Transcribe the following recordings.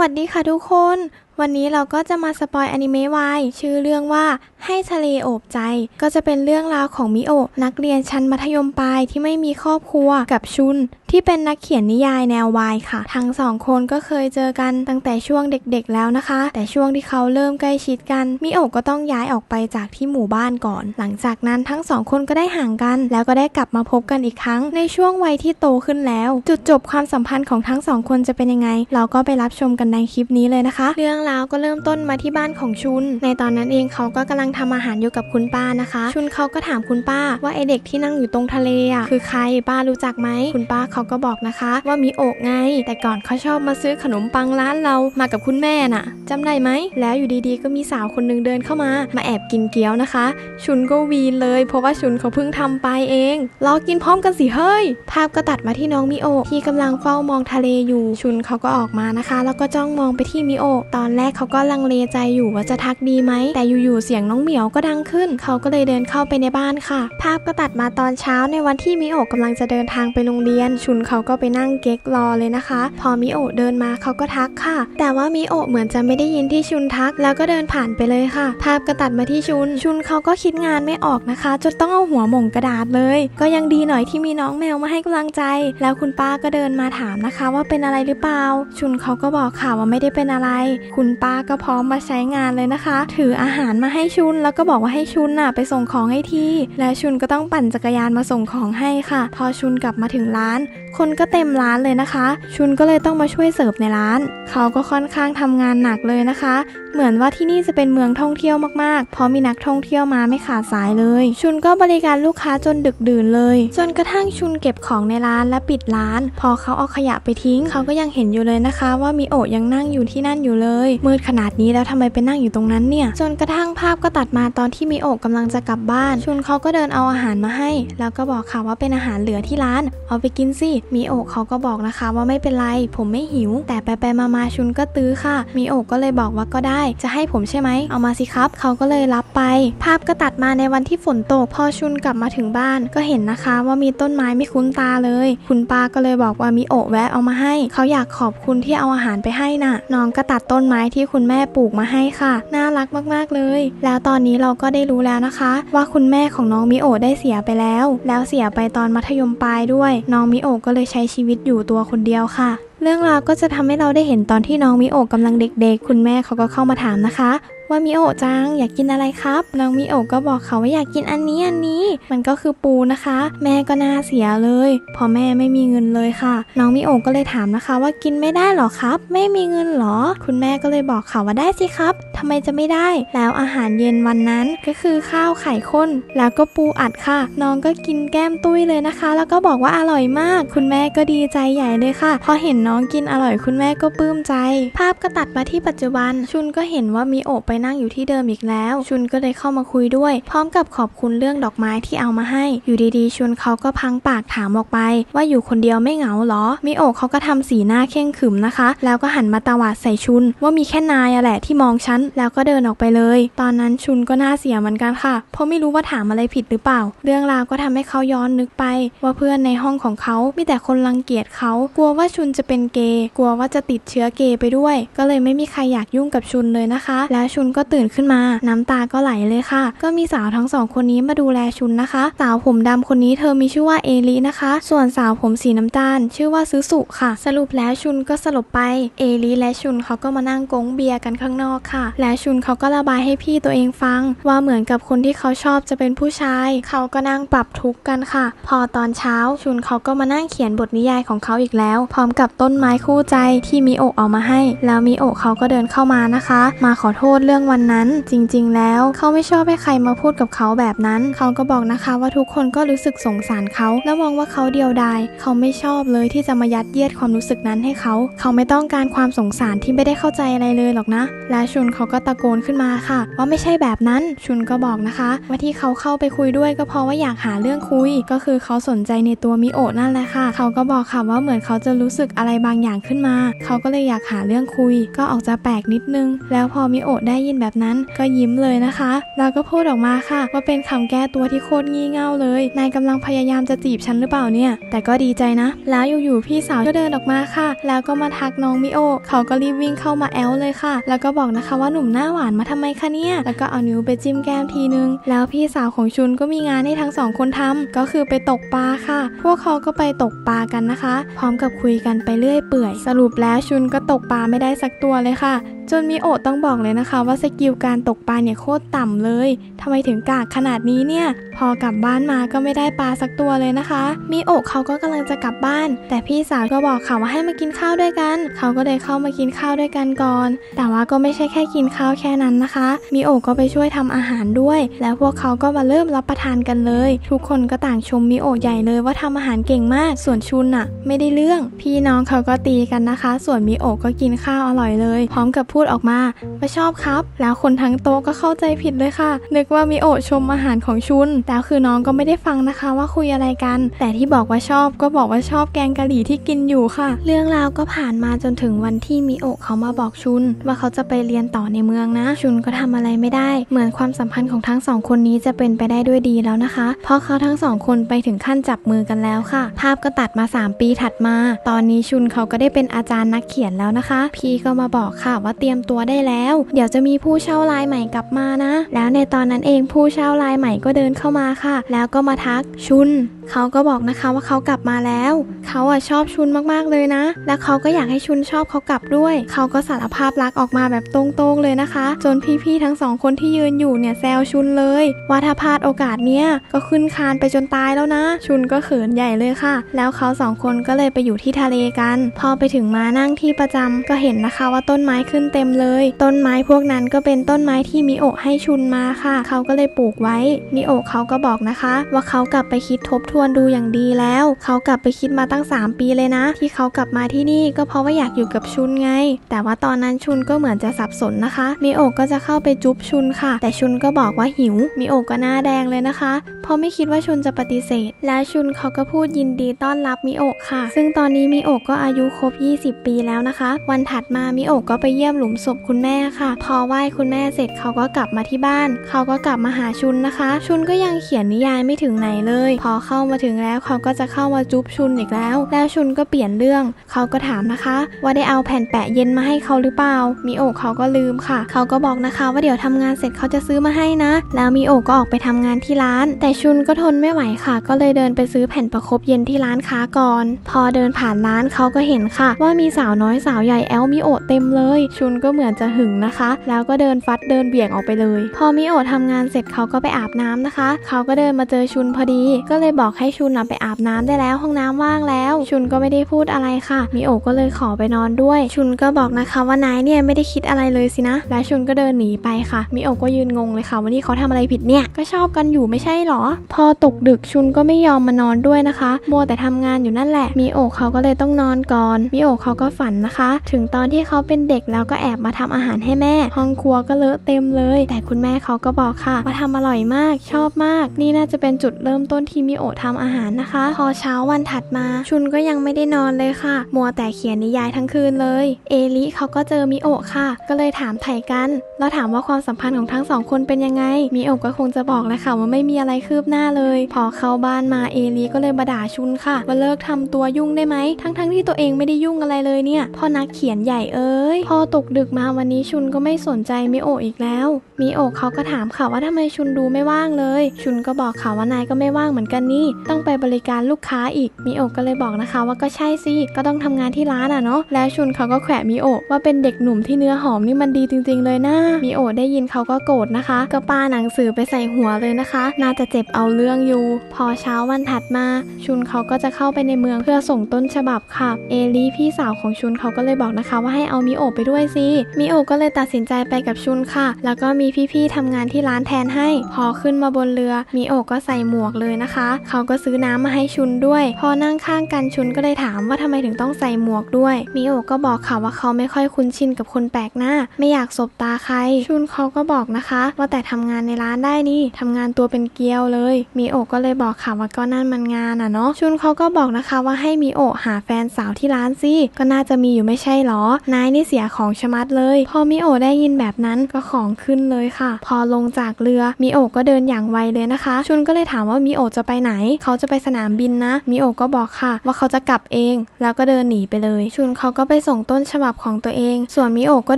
วัสดีค่ะทุกคน วันนี้เราก็จะมาสปอยอนิเมะวายชื่อเรื่องว่าให้ทะเลโอบใจ ก็จะเป็นเรื่องราวของมิโอะนักเรียนชั้นมัธยมปลายที่ไม่มีครอบครัวกับชุน ที่เป็นนักเขียนนิยายแนววายค่ะ ทั้งสองคนก็เคยเจอกันตั้งแต่ช่วงเด็กๆแล้วนะคะ แต่ช่วงที่เขาเริ่มใกล้ชิดกันมิโอะก็ต้องย้ายออกไปจากที่หมู่บ้านก่อน หลังจากนั้นทั้งสองคนก็ได้ห่างกัน แล้วก็ได้กลับมาพบกันอีกครั้งในช่วงวัยที่โตขึ้นแล้ว จุดจบความสัมพันธ์ของทั้งสองคนจะเป็นยังไง เราก็ไปรับชมกันในคลิปนี้เลยนะคะ เรื่องราวก็เริ่มต้นมาที่บ้านของชุน ในตอนนั้นเองเขาก็กำลังทำอาหารอยู่กับคุณป้านะคะ ชุนเขาก็ถามคุณป้าว่าไอเด็กที่นั่งอยู่ตรงทะเลอะคือใครป้ารู้จักไหมคุณป้าเขาก็บอกนะคะว่ามีโอกไง แต่ก่อนเขาชอบมาซื้อขนมปังร้านเรามากับคุณแม่น่ะจำได้ไหมแล้วอยู่ดีๆ ก็มีสาวคนหนึงเดินเข้ามา มาแอบกินเกี๊ยวนะคะ ชุนก็วีนเลย เพราะว่าชุนเขาเพิ่งทำไปเองรอกินพร้อมกันสิเฮ้ย ภาพก็ตัดมาที่น้องมิโอที่กำลังเฝ้ามองทะเลอยู่ชุนเขาก็ออกมานะคะ แล้วก็จ้องมองไปที่มิโอตอนแรกเขาก็ลังเลใจอยู่ว่าจะทักดีไหม แต่อยู่ๆเสียงน้องเหมียวก็ดังขึ้น เขาก็เลยเดินเข้าไปในบ้านค่ะ ภาพก็ตัดมาตอนเช้าในวันที่มิโอะกำลังจะเดินทางไปโรงเรียน ชุนเขาก็ไปนั่งเก๊กรอเลยนะคะ พอมิโอะเดินมาเขาก็ทักค่ะ แต่ว่ามิโอะเหมือนจะไม่ได้ยินที่ชุนทัก แล้วก็เดินผ่านไปเลยค่ะ ภาพก็ตัดมาที่ชุน ชุนเขาก็คิดงานไม่ออกนะคะจนต้องเอาหัวหม่งกระดาษเลย ก็ยังดีหน่อยที่มีน้องแมวมาให้กำลังใจ แล้วคุณป้าก็เดินมาถามนะคะ ว่าเป็นอะไรหรือเปล่า ชุนเขาก็บอกค่ะว่าไม่ได้เป็นอะไร คุณป้าก็พร้อมมาใช้งานเลยนะคะ ถืออาหารมาให้ชุนแล้วก็บอกว่าให้ชุนน่ะไปส่งของให้ทีและชุนก็ต้องปั่นจักรยานมาส่งของให้ค่ะ พอชุนกลับมาถึงร้าน คนก็เต็มร้านเลยนะคะ ชุนก็เลยต้องมาช่วยเสิร์ฟในร้าน เขาก็ค่อนข้างทำงานหนักเลยนะคะ เหมือนว่าที่นี่จะเป็นเมืองท่องเที่ยวมากๆ เพราะมีนักท่องเที่ยวมาไม่ขาดสายเลย ชุนก็บริการลูกค้าจนดึกดื่นเลย จนกระทั่งชุนเก็บของในร้านและปิดร้าน พอเขาเอาขยะไปทิ้ง เขาก็ยังเห็นอยู่เลยนะคะ ว่ามีโอยังนั่งอยู่ที่นั่นอยู่เลย มืดขนาดนี้แล้วทำไมไปนั่งอยู่ตรงนั้นเนี่ย จนกระทั่งภาพก็ตัดมาตอนที่มีโอะกำลังจะกลับบ้าน ชุนเขาก็เดินเอาอาหารมาให้ แล้วก็บอกค่ะว่าเป็นอาหารเหลือที่ร้าน เอาไปกินสิมีโอเขาก็บอกนะคะว่าไม่เป็นไร ผมไม่หิว แต่ไปไปมามาชุนก็ตื้อค่ะ มีโอก็เลยบอกว่าก็ได้จะให้ผมใช่ไหม เอามาสิครับ เขาก็เลยรับไป ภาพก็ตัดมาในวันที่ฝนตก พอชุนกลับมาถึงบ้าน ก็เห็นนะคะว่ามีต้นไม้ไม่คุ้นตาเลย คุณป้าก็เลยบอกว่ามีโอะแวะเอามาให้ เขาอยากขอบคุณที่เอาอาหารไปให้น่ะ น้องก็ตัดต้นไม้ที่คุณแม่ปลูกมาให้ค่ะ น่ารักมากๆเลย แล้วตอนนี้เราก็ได้รู้แล้วนะคะ ว่าคุณแม่ของน้องมิโอะได้เสียไปแล้ว แล้วเสียไปตอนมัธยมปลายด้วย น้องมิโอะก็เลยใช้ชีวิตอยู่ตัวคนเดียวค่ะ เรื่องราวก็จะทำให้เราได้เห็นตอนที่น้องมิโอกกำลังเด็กๆ คุณแม่เขาก็เข้ามาถามนะคะ ว่ามิโอะจังอยากกินอะไรครับ น้องมิโอะก็บอกเขาว่าอยากกินอันนี้อันนี้ มันก็คือปูนะคะ แม่ก็น่าเสียเลยเพอแม่ไม่มีเงินเลยค่ะ น้องมิโอะก็เลยถามนะคะ ว่ากินไม่ได้หรอครับ ไม่มีเงินหรอ คุณแม่ก็เลยบอกเขาว่าได้สิครับทำไมจะไม่ได้ แล้วอาหารเย็นวันนั้นก็คือข้าวไข่ข้น แล้วก็ปูอัดค่ะ น้องก็กินแก้มตุ้ยเลยนะคะ แล้วก็บอกว่าอร่อยมาก คุณแม่ก็ดีใจใหญ่เลยค่ะ พอเห็นน้องกินอร่อยคุณแม่ก็ปลื้มใจ ภาพก็ตัดมาที่ปัจจุบันชุนก็เห็นว่ามีโอะไปนั่งอยู่ที่เดิมอีกแล้ว ชุนก็เลยเข้ามาคุยด้วย พร้อมกับขอบคุณเรื่องดอกไม้ที่เอามาให้ อยู่ดีๆ ชุนเขาก็พังปากถามออกไป ว่าอยู่คนเดียวไม่เหงาเหรอ มิโอะเขาก็ทำสีหน้าเข่งขึมนะคะ แล้วก็หันมาตวาดใส่ชุน ว่ามีแค่นายอะแหละที่มองฉัน แล้วก็เดินออกไปเลย ตอนนั้นชุนก็น่าเสียเหมือนกันค่ะ เพราะไม่รู้ว่าถามอะไรผิดหรือเปล่า เรื่องราวก็ทำให้เขาย้อนนึกไป ว่าเพื่อนในห้องของเขามีแต่คนรังเกียจเขา กลัวว่าชุนจะเป็นเกย์ กลัวว่าจะติดเชื้อเกย์ไปด้วย ก็เลยไม่มีใครอยากยุ่งกับชุนเลยนะคะ แล้วชุนก็ตื่นขึ้นมา น้ำตาก็ไหลเลยค่ะ ก็มีสาวทั้งสองคนนี้มาดูแลชุนนะคะ สาวผมดำคนนี้เธอมีชื่อว่าเอลินะคะ ส่วนสาวผมสีน้ำตาล ชื่อว่าซึสุค่ะ สรุปแล้วชุนก็สลบไป เอลิและชุนเขาก็มานั่งกงเบียร์กันข้างนอกค่ะ และชุนเขาก็ระบายให้พี่ตัวเองฟัง ว่าเหมือนกับคนที่เขาชอบจะเป็นผู้ชาย เขาก็นั่งปรับทุกข์กันค่ะ พอตอนเช้าชุนเขาก็มานั่งเขียนบทนิยายของเขาอีกแล้ว พร้อมกับต้นไม้คู่ใจที่มิโอะเอามาให้ แล้วมิโอะเขาก็เดินเข้ามานะคะ มาขอโทษเรื่องื่องวันนั้นจริง ๆ แล้วเขาไม่ชอบให้ใครมาพูดกับเขาแบบนั้น เขาก็บอกนะคะว่าทุกคนก็รู้สึกสงสารเขา และมองว่าเขาเดียวดายเขาไม่ชอบเลยที่จะมายัดเยียดความรู้สึกนั้นให้เขา เขาไม่ต้องการความสงสารที่ไม่ได้เข้าใจอะไรเลยหรอกนะ และชุนเขาก็ตะโกนขึ้นมาค่ะ ว่าไม่ใช่แบบนั้นชุนก็บอกนะคะว่าที่เขาเข้าไปคุยด้วยก็เพราะว่าอยากหาเรื่องคุย ก็คือเขาสนใจในตัวมิโอะนั่นแหละค่ะ เขาก็บอกค่ะว่าเหมือนเขาจะรู้สึกอะไรบางอย่างขึ้นมา เขาก็เลยอยากหาเรื่องคุย ก็ออกจะแปลกนิดนึง แล้วพอมิโอะได้ยินแบบนั้นก็ยิ้มเลยนะคะ แล้วก็พูดออกมาค่ะ ว่าเป็นคำแก้ตัวที่โคตรงี่เง่าเลย นายกำลังพยายามจะจีบฉันหรือเปล่าเนี่ย แต่ก็ดีใจนะ แล้วอยู่ๆพี่สาวก็เดินออกมาค่ะ แล้วก็มาทักน้องมิโอ เขาก็รีบวิ่งเข้ามาแอลเลยค่ะ แล้วก็บอกนะคะว่าหนุ่มหน้าหวานมาทำไมคะเนี่ย แล้วก็เอานิ้วไปจิ้มแก้มทีนึง แล้วพี่สาวของชุนก็มีงานให้ทั้งสองคนทำก็คือไปตกปลาค่ะ พวกเขาก็ไปตกปลากันนะคะ พร้อมกับคุยกันไปเรื่อยเปื่อย สรุปแล้วชุนก็ตกปลาไม่ได้สักตัวเลยค่ะ จนมีโอต้องบอกเลยนะคะว่าสกิลการตกปลาเนี่ยโคตรต่ำเลยทำไมถึงกากขนาดนี้เนี่ย พอกลับบ้านมาก็ไม่ได้ปลาสักตัวเลยนะคะมีโอเขาก็กำลังจะกลับบ้าน แต่พี่สาวก็บอกค่ะว่าให้มากินข้าวด้วยกัน เขาก็เลยเข้ามากินข้าวด้วยกันก่อน แต่ว่าก็ไม่ใช่แค่กินข้าวแค่นั้นนะคะมีโอก็ไปช่วยทำอาหารด้วย แล้วพวกเขาก็มาเริ่มรับประทานกันเลย ทุกคนก็ต่างชมมิโอใหญ่เลยว่าทำอาหารเก่งมาก ส่วนชุนน่ะ ไม่ได้เรื่อง พี่น้องเขาก็ตีกันนะคะ ส่วนมิโอก็กินข้าวอร่อยเลย พร้อมกับพูดออกมาว่าชอบครับ แล้วคนทั้งโต๊ะก็เข้าใจผิดเลยค่ะ นึกว่ามิโอะชมอาหารของชุนแต่คือน้องก็ไม่ได้ฟังนะคะว่าคุยอะไรกัน แต่ที่บอกว่าชอบก็บอกว่าชอบแกงกะหรี่ที่กินอยู่ค่ะ เรื่องราวก็ผ่านมาจนถึงวันที่มิโอะเขามาบอกชุน ว่าเขาจะไปเรียนต่อในเมืองนะ ชุนก็ทำอะไรไม่ได้ เหมือนความสัมพันธ์ของทั้งสองคนนี้จะเป็นไปได้ด้วยดีแล้วนะคะ เพราะเขาทั้งสองคนไปถึงขั้นจับมือกันแล้วค่ะ ภาพก็ตัดมา 3 ปีถัดมา ตอนนี้ชุนเขาก็ได้เป็นอาจารย์นักเขียนแล้วนะคะ พี่ก็มาบอกค่ะว่าเตรียมตัวได้แล้ว เดี๋ยวจะมีผู้เช่ารายใหม่กลับมานะ แล้วในตอนนั้นเองผู้เช่ารายใหม่ก็เดินเข้ามาค่ะ แล้วก็มาทักชุน เขาก็บอกนะคะว่าเขากลับมาแล้ว เขาอะชอบชุนมากๆเลยนะ แล้วเขาก็อยากให้ชุนชอบเขากลับด้วย เขาก็สารภาพรักออกมาแบบตรงๆเลยนะคะ จนพี่ๆทั้งสองคนที่ยืนอยู่เนี่ยแซวชุนเลยว่าถ้าพลาดโอกาสเนี้ยก็ขึ้นคานไปจนตายแล้วนะ ชุนก็เขินใหญ่เลยค่ะ แล้วเขาสองคนก็เลยไปอยู่ที่ทะเลกัน พอไปถึงมานั่งที่ประจำก็เห็นนะคะว่าต้นไม้ขึ้นเต็มเลย ต้นไม้พวกนั้นก็เป็นต้นไม้ที่มิโอะให้ชุนมาค่ะ เขาก็เลยปลูกไว้ มิโอะเขาก็บอกนะคะ ว่าเขากลับไปคิดทบทวนดูอย่างดีแล้ว เขากลับไปคิดมาตั้ง 3 ปีเลยนะ ที่เขากลับมาที่นี่ก็เพราะว่าอยากอยู่กับชุนไง แต่ว่าตอนนั้นชุนก็เหมือนจะสับสนนะคะ มิโอะก็จะเข้าไปจุ๊บชุนค่ะ แต่ชุนก็บอกว่าหิว มิโอะก็หน้าแดงเลยนะคะ เพราะไม่คิดว่าชุนจะปฏิเสธ และชุนเขาก็พูดยินดีต้อนรับมิโอะค่ะ ซึ่งตอนนี้มิโอะก็อายุครบ 20 ปีแล้วนะคะ วันถัดมามิโอะก็ไปเยี่ยมหลมศพคุณแม่ค่ะ พอไหว้คุณแม่เสร็จเขาก็กลับมาที่บ้าน เขาก็กลับมาหาชุนนะคะ ชุนก็ยังเขียนนิยายไม่ถึงไหนเลย พอเข้ามาถึงแล้วเขาก็จะเข้ามาจุ๊บชุนอีกแล้ว แล้วชุนก็เปลี่ยนเรื่อง เขาก็ถามนะคะ ว่าได้เอาแผ่นแปะเย็นมาให้เขาหรือเปล่ามิโอะเขาก็ลืมค่ะ เขาก็บอกนะคะว่าเดี๋ยวทำงานเสร็จเขาจะซื้อมาให้นะ แล้วมิโอะก็ออกไปทำงานที่ร้าน แต่ชุนก็ทนไม่ไหวค่ะ ก็เลยเดินไปซื้อแผ่นประคบเย็นที่ร้านค้าก่อน พอเดินผ่านร้านเขาก็เห็นค่ะ ว่ามีสาวน้อยสาวใหญ่แอลมิโอเต็มเลย ชุนก็เหมือนจะหึงนะคะ แล้วก็เดินฟัดเดินเบี่ยงออกไปเลย พอมิโอะทำงานเสร็จเขาก็ไปอาบน้ำนะคะ เขาก็เดินมาเจอชุนพอดี ก็เลยบอกให้ชุนน่ะไปอาบน้ำได้แล้วห้องน้ำว่างแล้ว ชุนก็ไม่ได้พูดอะไรค่ะ มิโอก็เลยขอไปนอนด้วย ชุนก็บอกนะคะว่านายเนี่ยไม่ได้คิดอะไรเลยสินะ และชุนก็เดินหนีไปค่ะ มิโอก็ยืนงงเลยค่ะว่านี่เขาทำอะไรผิดเนี่ย ก็ชอบกันอยู่ไม่ใช่หรอ พอตกดึกชุนก็ไม่ยอมมานอนด้วยนะคะ มัวแต่ทำงานอยู่นั่นแหละ มิโอเขาก็เลยต้องนอนก่อน มิโอเขาก็ฝันนะคะ ถึงตอนที่เขาเป็นเด็กแล้วก็แแอบมาทำอาหารให้แม่ ห้องครัวก็เลอะเต็มเลย แต่คุณแม่เขาก็บอกค่ะว่าทำอร่อยมากชอบมาก นี่น่าจะเป็นจุดเริ่มต้นที่มิโอะทำอาหารนะคะ พอเช้าวันถัดมาชุนก็ยังไม่ได้นอนเลยค่ะ มัวแต่เขียนนิยายทั้งคืนเลย เอลิเขาก็เจอมิโอค่ะ ก็เลยถามไถ่กัน แล้วถามว่าความสัมพันธ์ของทั้งสองคนเป็นยังไงมิโอก็คงจะบอกเลยค่ะว่าไม่มีอะไรคืบหน้าเลย พอเข้าบ้านมาเอลิก็เลยมาด่าชุนค่ะว่าเลิกทำตัวยุ่งได้ไหมทั้งๆที่ตัวเองไม่ได้ยุ่งอะไรเลยเนี่ยพ่อนักเขียนใหญ่เอ้ยพอตกดึกมาวันนี้ชุนก็ไม่สนใจมิโออีกแล้ว มิโอเขาก็ถามค่ะว่าทำไมชุนดูไม่ว่างเลย ชุนก็บอกค่ะว่านายก็ไม่ว่างเหมือนกันนี่ ต้องไปบริการลูกค้าอีก มิโอก็เลยบอกนะคะว่าก็ใช่สิ ก็ต้องทำงานที่ร้านอะเนาะ แล้วชุนเขาก็แขวะมิโอว่าเป็นเด็กหนุ่มที่เนื้อหอมนี่มันดีจริง ๆ เลยนะ มิโอได้ยินเขาก็โกรธนะคะ ก็ปาหนังสือไปใส่หัวเลยนะคะ น่าจะเจ็บเอาเรื่องอยู่ พอเช้าวันถัดมา ชุนเขาก็จะเข้าไปในเมืองเพื่อส่งต้นฉบับค่ะ เอลีพี่สาวของชุนเขาก็เลยบอกนะคะว่าให้เอามิโอไปด้วยสิมิโอก็เลยตัดสินใจไปกับชุนค่ะ แล้วก็มีพี่ๆทำงานที่ร้านแทนให้ พอขึ้นมาบนเรือมิโอก็ใส่หมวกเลยนะคะ เขาก็ซื้อน้ำมาให้ชุนด้วย พอนั่งข้างกันชุนก็เลยถามว่าทำไมถึงต้องใส่หมวกด้วยมิโอก็บอกค่ะว่าเขาไม่ค่อยคุ้นชินกับคนแปลกหน้า ไม่อยากสบตาใคร ชุนเขาก็บอกนะคะ ว่าแต่ทำงานในร้านได้นี่ทำงานตัวเป็นเกลียวเลยมิโอก็เลยบอกค่ะว่าก็นั่นมันงานอะเนาะชุนเขาก็บอกนะคะว่าให้มิโอหาแฟนสาวที่ร้านสิก็น่าจะมีอยู่ไม่ใช่หรอนายนี่เสียของชมัดเลย พอมิโอได้ยินแบบนั้นก็ของขึ้นเลยค่ะ พอลงจากเรือมิโอก็เดินอย่างไวเลยนะคะ ชุนก็เลยถามว่ามิโอะจะไปไหน เขาจะไปสนามบินนะมิโอก็บอกค่ะ ว่าเขาจะกลับเอง แล้วก็เดินหนีไปเลย ชุนเขาก็ไปส่งต้นฉบับของตัวเอง ส่วนมิโอก็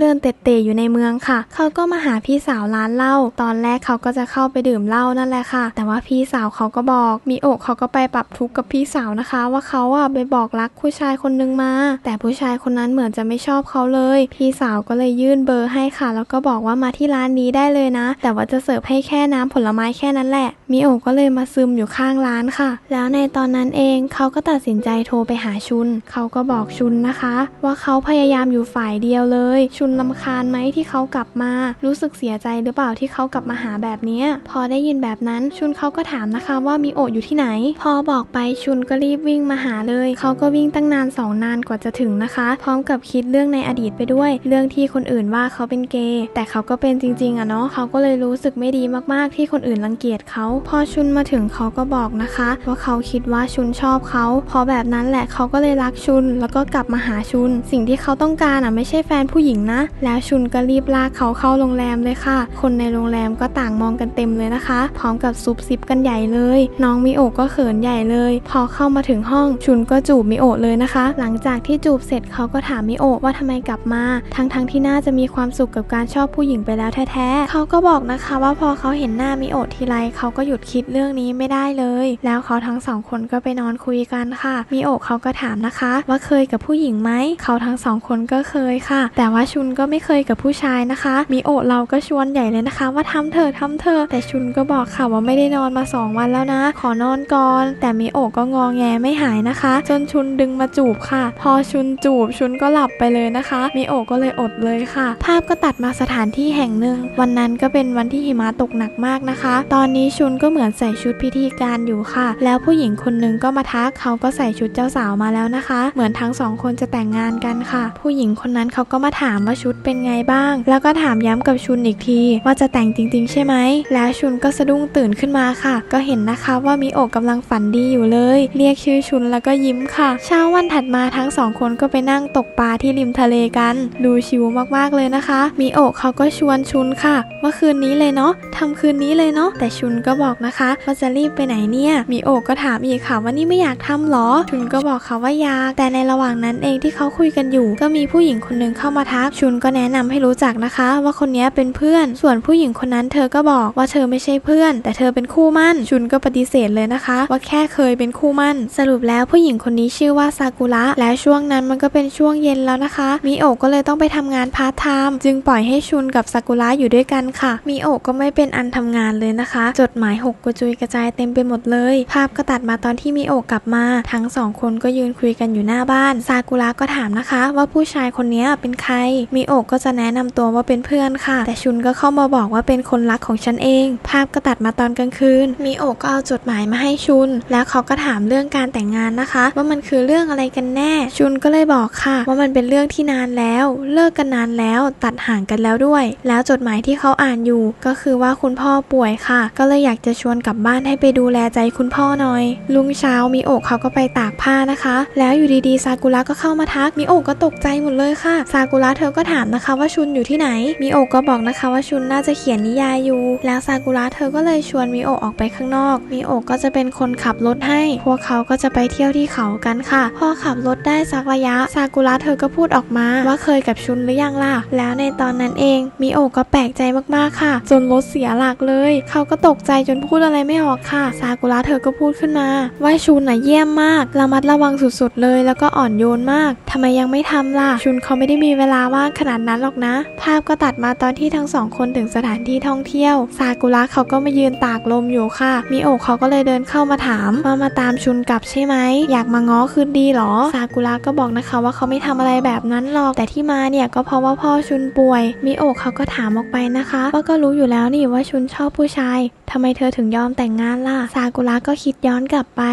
เดินเตะๆอยู่ในเมืองค่ะ เขาก็มาหาพี่สาวร้านเหล้าตอนแรกเขาก็จะเข้าไปดื่มเหล้านั่นแหละค่ะ แต่ว่าพี่สาวเขาก็บอกมิโอะเขาก็ไปปรับทุกข์กับพี่สาวนะคะ ว่าเขาอะไปบอกรักผู้ชายคนนึงมา แต่ผู้ชายคนนั้นเหมือนจะไม่ชอบเขาเลย พี่สาวก็เลยยื่นเบอร์ให้ค่ะ แล้วก็บอกว่ามาที่ร้านนี้ได้เลยนะ แต่ว่าจะเสิร์ฟให้แค่น้ำผลไม้แค่นั้นแหละ มิโอก็เลยมาซึมอยู่ข้างร้านค่ะ แล้วในตอนนั้นเองเขาก็ตัดสินใจโทรไปหาชุน เขาก็บอกชุนนะคะ ว่าเขาพยายามอยู่ฝ่ายเดียวเลย ชุนลำคาญไหมที่เขากลับมา รู้สึกเสียใจหรือเปล่าที่เขากลับมาหาแบบนี้ พอได้ยินแบบนั้นชุนเขาก็ถามนะคะว่ามิโออยู่ที่ไหน พอบอกไปชุนก็รีบวิ่งมาหาเลย เขาก็วิ่งตั้งนานสองนานกว่าจะถึงนะคะ พร้อมกับคิดเรื่องในอดีตไปด้วยเรื่องที่คนอื่นว่าเขาเป็นเกย์แต่เขาก็เป็นจริงๆอะเนาะเขาก็เลยรู้สึกไม่ดีมากๆ ที่คนอื่นรังเกียจเขาพอชุนมาถึงเขาก็บอกนะคะ ว่าเขาคิดว่าชุนชอบเขาพราะแบบนั้นแหละเขาก็เลยรักชุน แล้วก็กลับมาหาชุน สิ่งที่เขาต้องการอะไม่ใช่แฟนผู้หญิงนะ แล้วชุนก็รีบลากเขาเข้าโรงแรมเลยค่ะ คนในโรงแรมก็ต่างมองกันเต็มเลยนะคะ พร้อมกับซุบซิบกันใหญ่เลย น้องมิโอก็เขินใหญ่เลย พอเข้ามาถึงห้องชุนก็จูบมิโอเลยนะคะ หลังจากที่จูบเสร็จเขาก็ถามมิโอว่าทำไมกลับมาททั้งๆทที่น่าจะมีความสุขกับการชอบผู้หญิงไปแล้วแท้ๆ เขาก็บอกนะคะว่าพอเขาเห็นหน้ามิโอะทีไรเขาก็หยุดคิดเรื่องนี้ไม่ได้เลย แล้วเขาทั้งสองคนก็ไปนอนคุยกันค่ะ มิโอเขาก็ถามนะคะ ว่าเคยกับผู้หญิงไหม เขาทั้งสองคนก็เคยค่ะ แต่ว่าชุนก็ไม่เคยกับผู้ชายนะคะ มิโอเราก็ชวนใหญ่เลยนะคะ ว่าทำเถอะทำเถอแต่ชุนก็บอกค่ะว่าไม่ได้นอนมาสองวันแล้วนะ ขอนอนก่อน แต่มิโอก็งอแงไม่หายนะคะ จนชุนดึงมาจูบค่ะ พอชุนจูบชุนก็หลับไปเลยนะคะ มิโอก็เลยอดเลยค่ะ ภาพก็ตัดมาสถานที่แห่งหนึ่ง วันนั้นก็เป็นวันที่หิมะตกหนักมากนะคะ ตอนนี้ชุนก็เหมือนใส่ชุดพิธีการอยู่ค่ะ แล้วผู้หญิงคนหนึงก็มาทักเขาก็ใส่ชุดเจ้าสาวมาแล้วนะคะ เหมือนทั้งสองคนจะแต่งงานกันค่ะ ผู้หญิงคนนั้นเขาก็มาถามว่าชุดเป็นไงบ้าง แล้วก็ถามย้ำกับชุนอีกที ว่าจะแต่งจริง ๆ ใช่ไหม แล้วชุนก็สะดุ้งตื่นขึ้นมาค่ะ ก็เห็นนะคะว่ามิโอะกำลังฝันดีอยู่เลย เรียกชื่อชุนแล้วก็ยิ้มค่ะ เช้าวันถัดมาทั้งสองคนก็ไปนั่งตกปลาที่ริมทะเลกัน ดูชิวมากๆเลยนะคะมิโอะเขาก็ชวนชุนค่ะว่าคืนนี้เลยเนาะทำคืนนี้เลยเนาะแต่ชุนก็บอกนะคะว่าจะรีบไปไหนเนี่ยมิโอะก็ถามอีกค่ะว่านี่ไม่อยากทำหรอ ชุนก็บอกค่ะว่าอยากแต่ในระหว่างนั้นเองที่เขาคุยกันอยู่ ก็มีผู้หญิงคนหนึงเข้ามาทักชุนก็แนะนำให้รู้จักนะคะ ว่าคนนี้เป็นเพื่อน ส่วนผู้หญิงคนนั้นเธอก็บอกว่าเธอไม่ใช่เพื่อน แต่เธอเป็นคู่มั่นชุนก็ปฏิเสธเลยนะคะ ว่าแค่เคยเป็นคู่มั่น สรุปแล้วผู้หญิงคนนี้ชื่อว่าซากุระและช่วงนั้นมันก็เป็นช่วงเย็นแล้วนะคะมิโอะก็เลยต้องไปทำงานพาร์ทไทม์จึงปล่อยให้ชุนกับซากุระอยู่ด้วยกันค่ะมิโอก็ไม่เป็นอันทำงานเลยนะคะ จดหมายหกกระจุยกระจายเต็มไปหมดเลย ภาพก็ตัดมาตอนที่มิโอกลับมา ทั้งสองคนก็ยืนคุยกันอยู่หน้าบ้าน ซากุระก็ถามนะคะ ว่าผู้ชายคนนี้เป็นใครมิโอก็จะแนะนำตัวว่าเป็นเพื่อนค่ะ แต่ชุนก็เข้ามาบอกว่าเป็นคนรักของฉันเอง ภาพก็ตัดมาตอนกลางคืนมิโอก็เอาจดหมายมาให้ชุน แล้วเขาก็ถามเรื่องการแต่งงานนะคะ ว่ามันคือเรื่องอะไรกันแน่ ชุนก็เลยบอกค่ะ ว่ามันเป็นเรื่องที่นานแล้วเลิกกันนานแล้ว ตัดห่างกันแล้วด้วย แล้วจดหมายที่เขาอ่านอยู่ ก็คือว่าคุณพ่อป่วยค่ะ ก็เลยอยากจะชวนกลับบ้านให้ไปดูแลใจคุณพ่อหน่อย ลุงเช้ามิโอะเขาก็ไปตากผ้านะคะ แล้วอยู่ดีๆซากุระก็เข้ามาทักมิโอะก็ตกใจหมดเลยค่ะซากุระเธอก็ถามนะคะว่าชุนอยู่ที่ไหนมิโอะก็บอกนะคะว่าชุนน่าจะเขียนนิยายอยู่ แล้วซากุระเธอก็เลยชวนมิโอะออกไปข้างนอกมิโอะก็จะเป็นคนขับรถให้ พวกเขาก็จะไปเที่ยวที่เขากันค่ะ พอขับรถได้สักระยะซากุระเธอก็พูดออกมาว่าเคยกับชุนหรือยังล่ะ แล้วในตอนนั้นเองมิโอก็แปลกใจมากๆค่ะ จนรถเสียหลักเลย เขาก็ตกใจจนพูดอะไรไม่ออกค่ะ ซากุระเธอก็พูดขึ้นมา ว่าชุนน่ะเยี่ยมมากระมัดระวังสุดๆเลย แล้วก็อ่อนโยนมากทำไมยังไม่ทำล่ะ ชุนเขาไม่ได้มีเวลาว่างขนาดนั้นหรอกนะ ภาพก็ตัดมาตอนที่ทั้งสองคนถึงสถานที่ท่องเที่ยว ซากุระเขาก็มายืนตากลมอยู่ค่ะ มิโอเขาก็เลยเดินเข้ามาถามว่ามาตามชุนกลับใช่ไหม อยากมาง้อคืนดีหรอ ซากุระก็บอกนะคะว่าเขาไม่ทำอะไรแบบนั้นหรอก แต่ที่มาเนี่ยก็เพราะว่าพ่อชุนป่วย มิโอกเขาก็ถามออกไปนะคะว่าก็รู้อยู่แล้วนี่ว่าชุนชอบผู้ชายทำไมเธอถึงยอมแต่งงานล่ะ ซากุระก็คิดย้อนกลับไป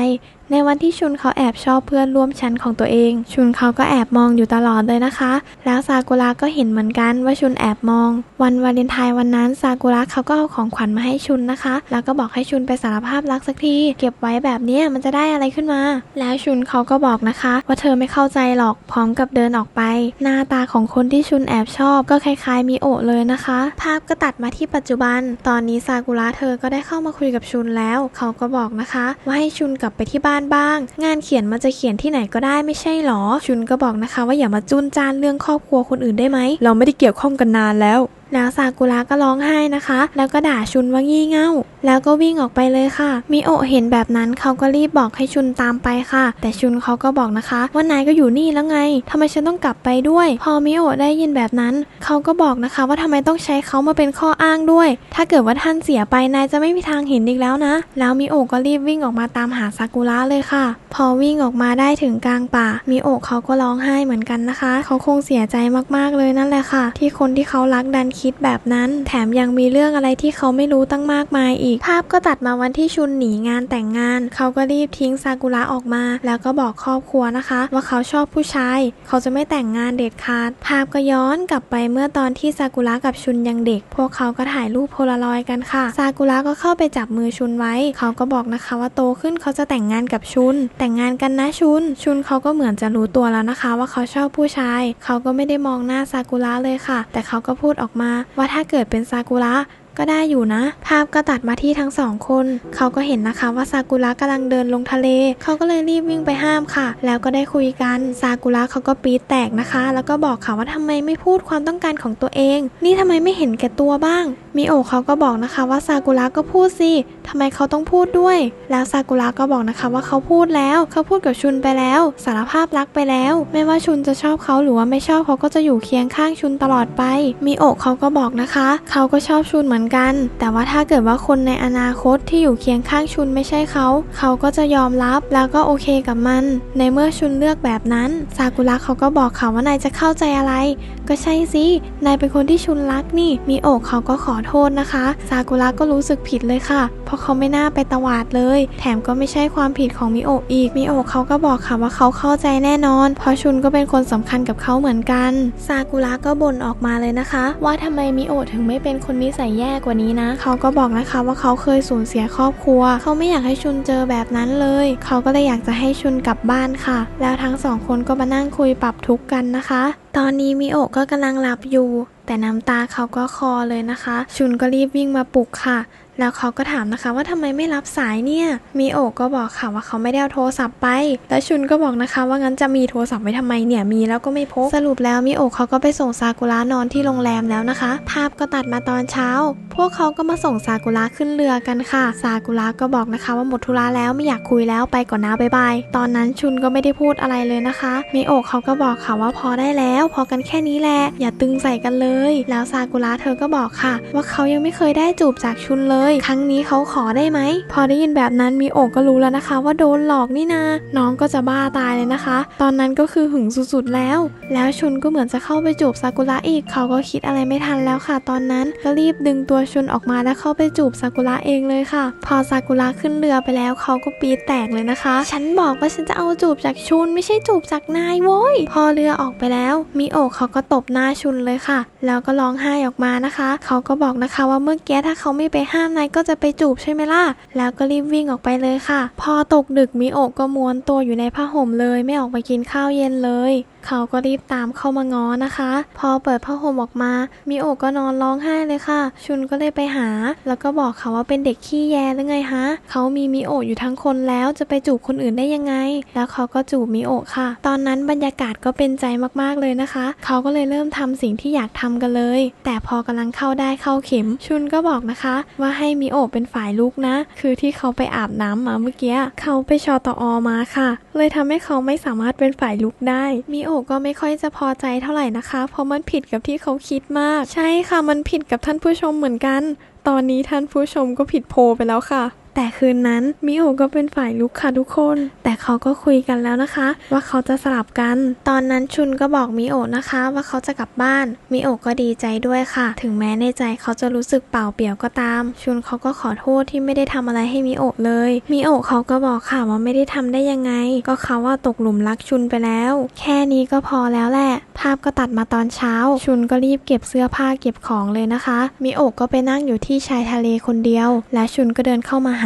ในวันที่ชุนเขาแอบชอบเพื่อนร่วมชั้นของตัวเอง ชุนเขาก็แอบมองอยู่ตลอดเลยนะคะ แล้วซากุระก็เห็นเหมือนกันว่าชุนแอบมอง วันวาเลนไทน์วันนั้นซากุระเขาก็เอาของขวัญมาให้ชุนนะคะ แล้วก็บอกให้ชุนไปสารภาพรักสักที เก็บไว้แบบนี้มันจะได้อะไรขึ้นมา แล้วชุนเขาก็บอกนะคะ ว่าเธอไม่เข้าใจหรอกพร้อมกับเดินออกไป หน้าตาของคนที่ชุนแอบชอบก็คล้ายๆมิโอะเลยนะคะ ภาพก็ตัดมาที่ปัจจุบัน ตอนนี้ซากุระเธอก็ได้เข้ามาคุยกับชุนแล้ว เขาก็บอกนะคะ ว่าให้ชุนกลับไปที่บ้านบ้าง งานเขียนมันจะเขียนที่ไหนก็ได้ไม่ใช่หรอ ชุนก็บอกนะคะว่าอย่ามาจุนจานเรื่องครอบครัวคนอื่นได้ไหม เราไม่ได้เกี่ยวข้องกันนานแล้วแล้วซากุระก็ร้องไห้นะคะ แล้วก็ด่าชุนว่างี่เง่า แล้วก็วิ่งออกไปเลยค่ะ มิโอเห็นแบบนั้นเขาก็รีบบอกให้ชุนตามไปค่ะ แต่ชุนเขาก็บอกนะคะว่านายก็อยู่นี่แล้วไงทำไมฉันต้องกลับไปด้วย พอมิโอได้ยินแบบนั้น เขาก็บอกนะคะว่าทำไมต้องใช้เขามาเป็นข้ออ้างด้วย ถ้าเกิดว่าท่านเสียไปนายจะไม่มีทางเห็นอีกแล้วนะ แล้วมิโอก็รีบวิ่งออกมาตามหาซากุระเลยค่ะ พอวิ่งออกมาได้ถึงกลางป่า มิโอเขาก็ร้องไห้เหมือนกันนะคะ เขาคงเสียใจมากๆเลยนั่นแหละค่ะ ที่คนที่เขารักดันคิดแบบนั้น แถมยังมีเรื่องอะไรที่เขาไม่รู้ตั้งมากมายอีกภาพก็ตัดมาวันที่ชุนหนีงานแต่งงาน เขาก็รีบทิ้งซากุระออกมา แล้วก็บอกครอบครัวนะคะ ว่าเขาชอบผู้ชาย เขาจะไม่แต่งงานเด็ดขาด ภาพก็ย้อนกลับไปเมื่อตอนที่ซากุระกับชุนยังเด็ก พวกเขาก็ถ่ายรูปโพลารอยด์กันค่ะ ซากุระก็เข้าไปจับมือชุนไว้ เขาก็บอกนะคะว่าโตขึ้นเขาจะแต่งงานกับชุน แต่งงานกันนะชุน ชุนเขาก็เหมือนจะรู้ตัวแล้วนะคะ ว่าเขาชอบผู้ชาย เขาก็ไม่ได้มองหน้าซากุระเลยค่ะ แต่เขาก็พูดออกมาว่าถ้าเกิดเป็นซากุระ ก็ได้อยู่นะ ภาพก็ตัดมาที่ทั้งสองคน เขาก็เห็นนะคะว่าซากุระกำลังเดินลงทะเล เขาก็เลยรีบวิ่งไปห้ามค่ะ แล้วก็ได้คุยกัน ซากุระเขาก็ปี๊ดแตกนะคะ แล้วก็บอกค่ะว่าทำไมไม่พูดความต้องการของตัวเอง นี่ทำไมไม่เห็นแก่ตัวบ้าง มิโอเขาก็บอกนะคะว่าซากุระก็พูดสิทำไมเขาต้องพูดด้วย แล้วซากุระก็บอกนะคะว่าเขาพูดแล้วเขาพูดกับชุนไปแล้ว สารภาพรักไปแล้ว ไม่ว่าชุนจะชอบเขาหรือว่าไม่ชอบเขาก็จะอยู่เคียงข้างชุนตลอดไปมิโอเขาก็บอกนะคะ เขาก็ชอบชุนเหมือนกัน แต่ว่าถ้าเกิดว่าคนในอนาคตที่อยู่เคียงข้างชุนไม่ใช่เขา เขาก็จะยอมรับแล้วก็โอเคกับมัน ในเมื่อชุนเลือกแบบนั้น ซากุระเขาก็บอกเขาว่านายจะเข้าใจอะไร ก็ใช่สิ นายเป็นคนที่ชุนรักนี่มิโอะเขาก็ขอโทษนะคะ ซากุระก็รู้สึกผิดเลยค่ะ เพราะเขาไม่น่าไปตวาดเลย แถมก็ไม่ใช่ความผิดของมิโอะอีก มิโอะเขาก็บอกค่ะว่าเขาเข้าใจแน่นอน เพราะชุนก็เป็นคนสำคัญกับเขาเหมือนกัน ซากุระก็บ่นออกมาเลยนะคะ ว่าทำไมมิโอะถึงไม่เป็นคนนิสัยแย่กว่านี้นะ เขาก็บอกนะคะว่าเขาเคยสูญเสียครอบครัว เขาไม่อยากให้ชุนเจอแบบนั้นเลย เขาก็เลยอยากจะให้ชุนกลับบ้านค่ะ แล้วทั้งสองคนก็มานั่งคุยปรับทุกข์กันนะคะ ตอนนี้มิโอะก็กำลังหลับอยู่ แต่น้ำตาเขาก็คอเลยนะคะ ชุนก็รีบวิ่งมาปลุกค่ะ แล้วเขาก็ถามนะคะว่าทำไมไม่รับสายเนี่ยมิโอก็บอกค่ะว่าเขาไม่ได้เอาโทรศัพท์ไป แล้วชุนก็บอกนะคะว่างั้นจะมีโทรศัพท์ไว้ทำไมเนี่ย มีแล้วก็ไม่พก สรุปแล้วมิโอเขาก็ไปส่งซากุระนอนที่โรงแรมแล้วนะคะ ภาพก็ตัดมาตอนเช้า พวกเขาก็มาส่งซากุระขึ้นเรือกันค่ะ ซากุระก็บอกนะคะว่าหมดธุระแล้วไม่อยากคุยแล้วไปก่อนนะบายบาย ตอนนั้นชุนก็ไม่ได้พูดอะไรเลยนะคะมิโอเขาก็บอกค่ะว่าพอได้แล้ว พอกันแค่นี้แหละ อย่าตึงใส่กันเลย แล้วซากุระเธอก็บอกค่ะ ว่าเขายังไม่เคยได้จูบจากชุนเลยครั้งนี้เขาขอได้ไหม พอได้ยินแบบนั้นมิโอะก็รู้แล้วนะคะ ว่าโดนหลอกนี่นา น้องก็จะบ้าตายเลยนะคะ ตอนนั้นก็คือหึงสุดๆแล้ว แล้วชุนก็เหมือนจะเข้าไปจูบซากุระอีก เขาก็คิดอะไรไม่ทันแล้วค่ะ ตอนนั้นก็รีบดึงตัวชุนออกมาแล้วเข้าไปจูบซากุระเองเลยค่ะ พอซากุระขึ้นเรือไปแล้วเขาก็ปี๊ดแตกเลยนะคะ ฉันบอกว่าฉันจะเอาจูบจากชุนไม่ใช่จูบจากนายโว้ย พอเรือออกไปแล้วมิโอะเขาก็ตบหน้าชุนเลยค่ะ แล้วก็ร้องไห้ออกมานะคะ เขาก็บอกนะคะว่าเมื่อกี้ถ้าเขาไม่ไปห้ามนายก็จะไปจูบใช่ไหมล่ะ แล้วก็รีบวิ่งออกไปเลยค่ะ พอตกดึกมิโอะก็ม้วนตัวอยู่ในผ้าห่มเลย ไม่ออกไปกินข้าวเย็นเลย เขาก็รีบตามเข้ามาง้อนะคะ พอเปิดผ้าห่มออกมามิโอก็นอนร้องไห้เลยค่ะ ชุนก็เลยไปหา แล้วก็บอกเขาว่าเป็นเด็กขี้แยหรือไงฮะเขามีมิโออยู่ทั้งคนแล้วจะไปจูบคนอื่นได้ยังไง แล้วเขาก็จูบมิโอค่ะ ตอนนั้นบรรยากาศก็เป็นใจมากๆเลยนะคะ เขาก็เลยเริ่มทำสิ่งที่อยากทำกันเลย แต่พอกำลังเข้าได้เข้าเข็ม ชุนก็บอกนะคะ ว่าให้มิโอเป็นฝ่ายลุกนะ คือที่เขาไปอาบน้ำมาเมื่อกี้เขาไปชอตออมาค่ะ เลยทำให้เขาไม่สามารถเป็นฝ่ายลุกได้มิโอก็ไม่ค่อยจะพอใจเท่าไหร่นะคะ เพราะมันผิดกับที่เขาคิดมาก ใช่ค่ะมันผิดกับท่านผู้ชมเหมือนกัน ตอนนี้ท่านผู้ชมก็ผิดโพลไปแล้วค่ะ แต่คืนนั้นมิโอก็เป็นฝ่ายลุกค่ะทุกคน แต่เขาก็คุยกันแล้วนะคะ ว่าเขาจะสลับกัน ตอนนั้นชุนก็บอกมิโอนะคะว่าเขาจะกลับบ้านมิโอก็ดีใจด้วยค่ะ ถึงแม้ในใจเขาจะรู้สึกเปล่าเปลี่ยวก็ตาม ชุนเขาก็ขอโทษที่ไม่ได้ทำอะไรให้มิโอเลยมิโอเขาก็บอกค่ะว่าไม่ได้ทำได้ยังไง ก็เขาว่าตกหลุมรักชุนไปแล้ว แค่นี้ก็พอแล้วแหละ ภาพก็ตัดมาตอนเช้า ชุนก็รีบเก็บเสื้อผ้าเก็บของเลยนะคะมิโอก็ไปนั่งอยู่ที่ชายทะเลคนเดียว และชุนก็เดินเข้ามาหา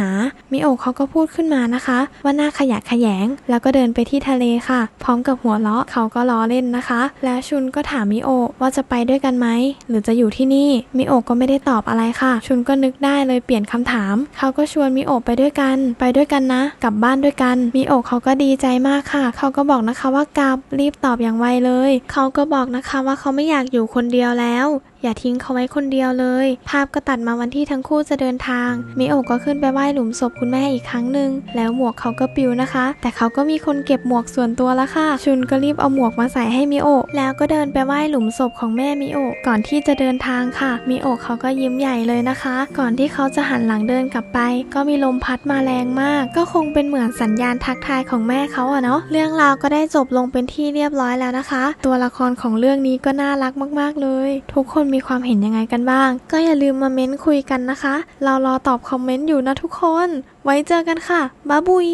มิโอะเขาก็พูดขึ้นมานะคะ ว่าหน้าขยะแขยง แล้วก็เดินไปที่ทะเลค่ะ พร้อมกับหัวเราะเขาก็ล้อเล่นนะคะ แล้วชุนก็ถามมิโอะว่าจะไปด้วยกันไหมหรือจะอยู่ที่นี่มิโอะก็ไม่ได้ตอบอะไรค่ะ ชุนก็นึกได้เลยเปลี่ยนคำถาม เขาก็ชวนมิโอะไปด้วยกัน ไปด้วยกันนะ กลับบ้านด้วยกันมิโอะเขาก็ดีใจมากค่ะ เขาก็บอกนะคะว่ากลับรีบตอบอย่างไวเลย เขาก็บอกนะคะว่าเขาไม่อยากอยู่คนเดียวแล้ว อย่าทิ้งเขาไว้คนเดียวเลย ภาพก็ตัดมาวันที่ทั้งคู่จะเดินทาง มิโอะก็ขึ้นไปไหว้หลุมศพคุณแม่อีกครั้งหนึ่งแล้วหมวกเขาก็ปิวนะคะ แต่เขาก็มีคนเก็บหมวกส่วนตัวแล้วค่ะ ชุนก็รีบเอาหมวกมาใส่ให้มิโอะแล้วก็เดินไปไหว้หลุมศพของแม่มิโอะก่อนที่จะเดินทางค่ะ มิโอะเขาก็ยิ้มใหญ่เลยนะคะ ก่อนที่เขาจะหันหลังเดินกลับไป ก็มีลมพัดมาแรงมาก ก็คงเป็นเหมือนสัญญาณทักทายของแม่เขาอะเนาะเรื่องราวก็ได้จบลงเป็นที่เรียบร้อยแล้วนะคะ ตัวละครของเรื่องนี้ก็น่ารักมาก ๆเลย ทุกคนมีความเห็นยังไงกันบ้าง ก็อย่าลืมมาเม้นคุยกันนะคะ เรารอตอบคอมเมนต์อยู่นะทุกคน ไว้เจอกันค่ะ บ๊ายบุย